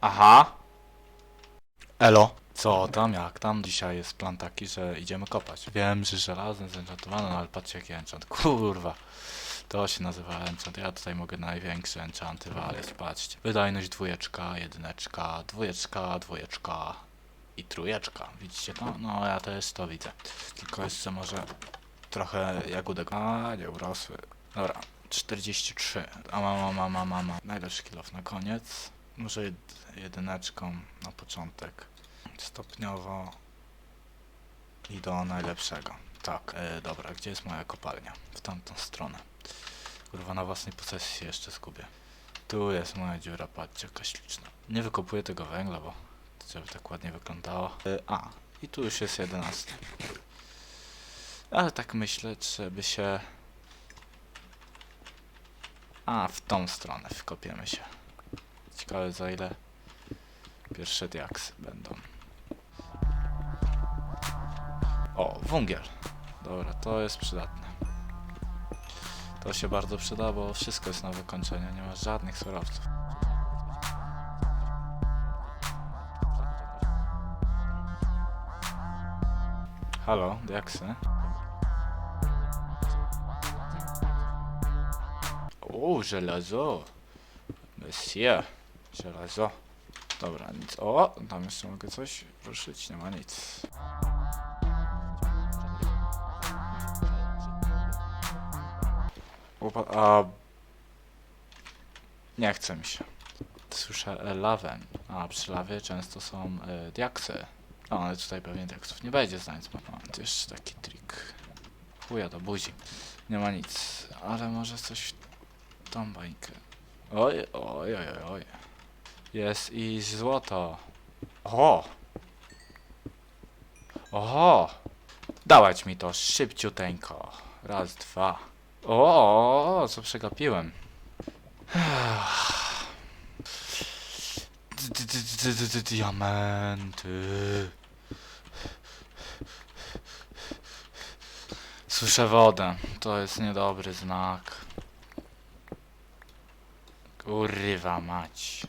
Aha. Elo. Co tam, jak tam? Dzisiaj jest plan taki, że idziemy kopać. Wiem, że żelazny zenchantowany, no ale patrzcie jaki enchant. Kurwa. To się nazywa enchant. Ja tutaj mogę największe enchanty walić. Patrzcie. Wydajność dwójeczka, jedyneczka, dwójeczka, dwójeczka i trójeczka. Widzicie to? No ja też to widzę. Tylko jeszcze może trochę jagódek. A, nie urosły. Dobra. 43. A mama, mama, mama. Najlepszy kilof na koniec. Może jed jedyneczką na początek. Stopniowo i do najlepszego. Tak, e, dobra, gdzie jest moja kopalnia? W tamtą stronę. Kurwa, na własnej posesji się jeszcze zgubię. Tu jest moja dziura, patrzcie, jaka śliczna. Nie wykopuję tego węgla, bo żeby tak ładnie wyglądało. E, a, i tu już jest 11. Ale tak myślę, żeby się... A, w tą stronę wkopiemy się. Ciekawe za ile pierwsze diaksy będą. O, węgiel. Dobra, to jest przydatne. To się bardzo przyda, bo wszystko jest na wykończenie, nie ma żadnych surowców. Halo, diaksy? O, żelazo. Messie. Żelazo. Dobra, nic. O, tam jeszcze mogę coś ruszyć, nie ma nic. Opa, a... Nie chce mi się. Słyszę e, lawę. A przy lawie często są e, diaksy. O, ale tutaj pewnie diaksów nie będzie znać. bo Mam tu jeszcze taki trik. Chuja do buzi. Nie ma nic. Ale może coś w tą bańkę. Oj, oj, oj, oj. Jest i złoto. Oho! Oho! Dawać mi to szybciuteńko. Raz, dwa. O, co przegapiłem. Diamenty. Słyszę wodę. To jest niedobry znak. Kurwa mać.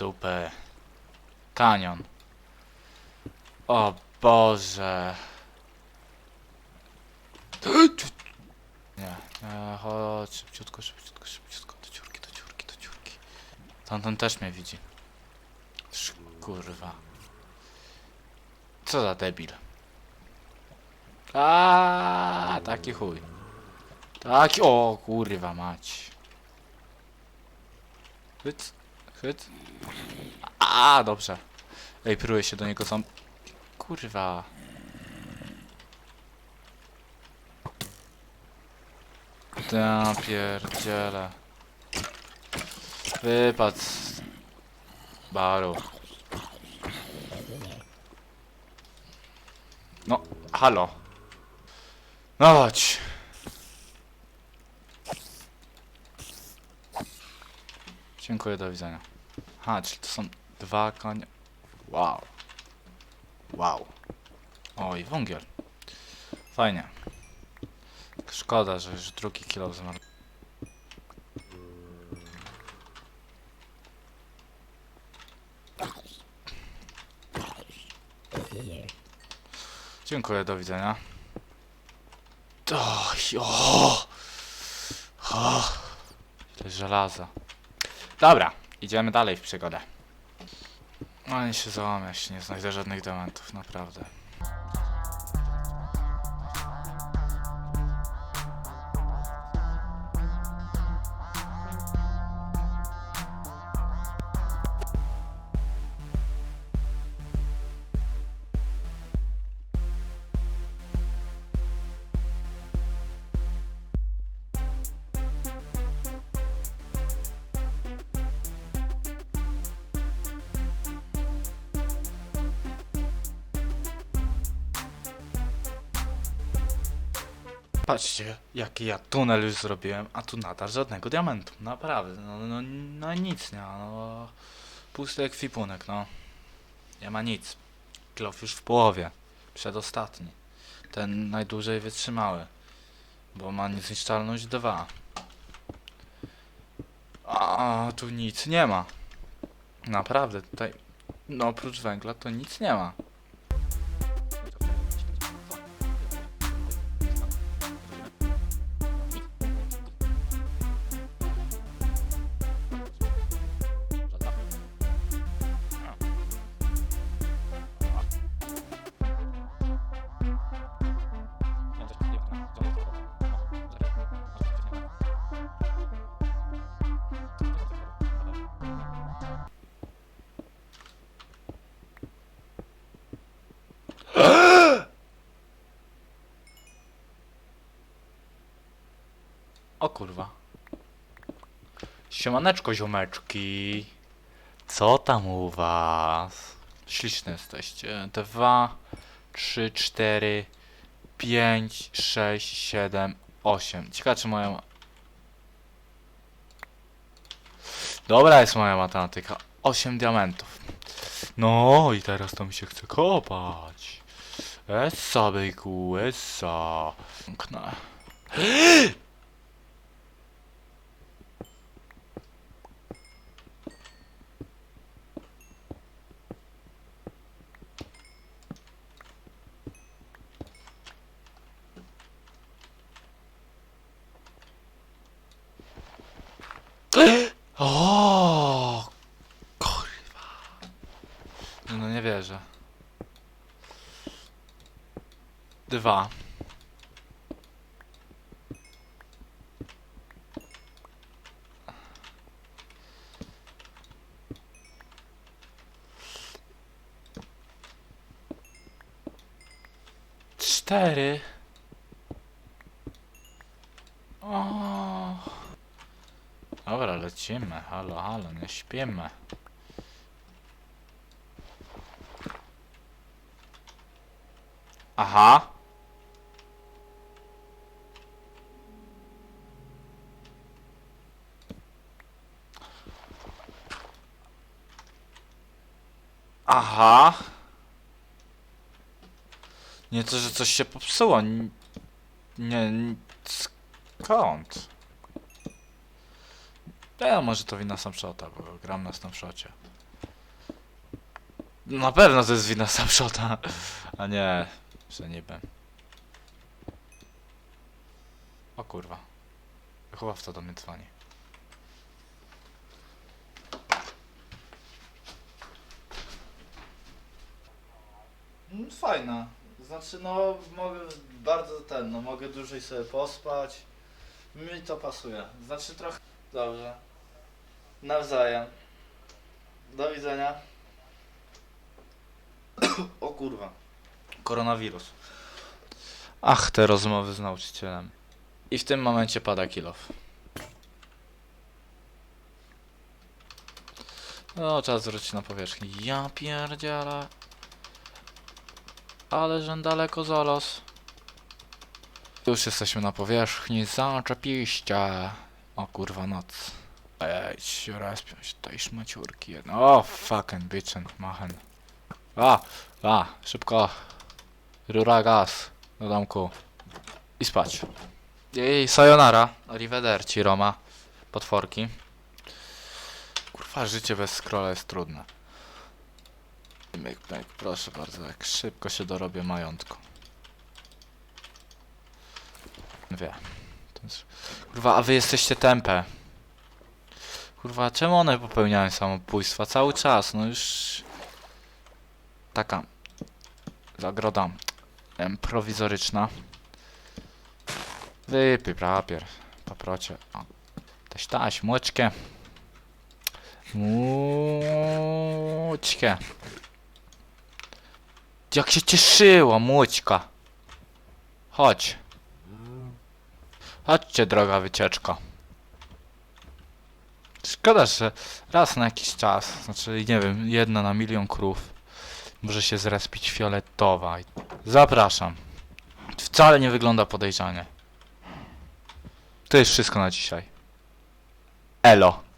Sztupę. Kanion. O Boże. Nie, nie, chodź, szybciutko, szybciutko, szybciutko, do dziurki, do dziurki, do dziurki. Tamten też mnie widzi. Kurwa. Co za debil. A, taki chuj. Taki, o kurwa mać. Hyc, hyc. A, dobrze. Ej, próbuję się do niego sam... Kurwa. Ja pierdziele. Wypad z baru. No, halo. No chodź. Dziękuję, do widzenia. Ha, czyli to są dwa konie. Wow. Wow. Oj, wągiel. Fajnie. Szkoda, że już drugi kilo zmarł. Dziękuję, do widzenia. Oj, o! O! Ile żelaza. Dobra, idziemy dalej w przygodę. No nie się załamę, jeśli nie znajdę żadnych diamentów, naprawdę. Patrzcie, jaki ja tunel już zrobiłem, a tu nadal żadnego diamentu. Naprawdę, no, no, no nic nie ma, no. Pusty ekwipunek, no. Nie ma nic. Klof już w połowie. Przedostatni. Ten najdłużej wytrzymały. Bo ma niezniszczalność 2. A tu nic nie ma. Naprawdę, tutaj no oprócz węgla to nic nie ma. O kurwa. Siemaneczko ziomeczki. Co tam u was? Śliczne jesteście. Dwa, trzy, cztery, pięć, sześć, siedem, osiem. Ciekawe czy moja... Dobra jest moja matematyka. Osiem diamentów. No i teraz to mi się chce kopać. Essa byku, essa. Piękne. O, kurwa. No nie wierzę. Dwa. Cztery. O. Dobra, lecimy. Halo, halo, nie śpimy. Aha. Aha. Nie to, że coś się popsuło. Nie, n- skąd? Ja może to wina Snapshota, bo gram na Snapshocie. Na pewno to jest wina Snapshota, a nie, że niby. O kurwa. Wychowawca do mnie dzwoni. Mm, Fajna. Znaczy no mogę bardzo ten, no mogę dłużej sobie pospać. Mi to pasuje. Znaczy trochę Dobrze. Nawzajem. Do widzenia. o kurwa. Koronawirus. Ach, te rozmowy z nauczycielem. I w tym momencie pada kilof. No, czas wrócić na powierzchnię. Ja pierdzielę. Ale żem daleko zalos. Już jesteśmy na powierzchni. Zaczepiście. O kurwa noc. Ej, respią się tutaj szmaciurki jedno. O, fucking bitchen, machen. A, a, szybko. Rura gaz do domku. I spać. Jej, sayonara. Arrivederci, Roma. Potworki. Kurwa, życie bez scrolla jest trudne. Myk, myk, proszę bardzo, jak szybko się dorobię majątku. Wie. Kurwa, a wy jesteście tempę. Kurwa, czemu one popełniają samobójstwa cały czas? No już... Taka... Zagroda... em, prowizoryczna. Wypij papier. Paprocie. O. Taś taś, młeczkę. Młeczkę. Jak się cieszyła, młoćka. Chodź. Chodźcie, droga wycieczka. Szkoda, że raz na jakiś czas, znaczy nie wiem, jedna na milion krów może się zrespić fioletowa. Zapraszam. Wcale nie wygląda podejrzanie. To jest wszystko na dzisiaj. Elo.